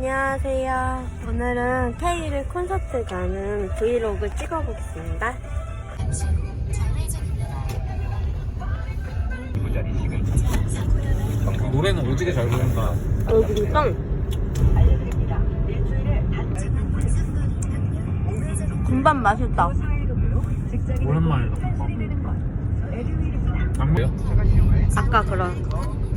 안녕하세요. 오늘은 K를 콘서트 가는 브이로그 찍어보겠습니다. 노래는 오지게 잘 부른다. 어, 진짜? 군밤 맛있다. 오랜만에 안 돼요? 아까 그런.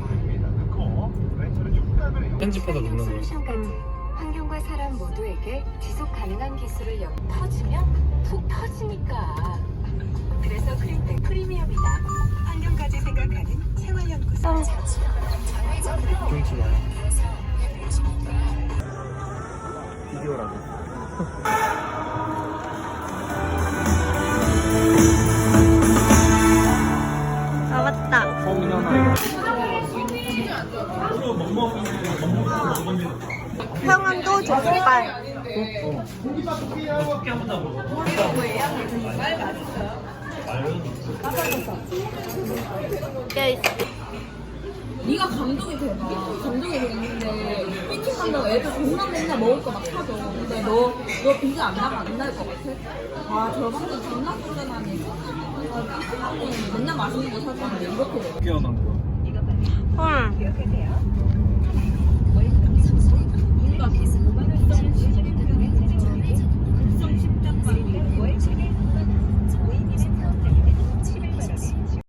편집하다 놀라는 거. 솔루션까지 환경과 사람 모두에게 지속 가능한 기술을 연 터지면 푹 터지니까 그래서 크림백 프리미엄이다 환경까지 생각하는 생활연구소 경치 봐요. 비디오라고. 아, 맞다. 성년아. 평안도 족발. 껴있어. 네가 감독이 돼봐. 감독이 됐는데 피팅 간다고 애들 돈만 맨날 먹을 거 막 사줘. 근데 너, 너 비자 안 나가 안날 것 같아? 와, 저 방금 존나. 아, 맨날 맛있는 거 사주는데 이렇게 돼. 깨어난 거. 헐.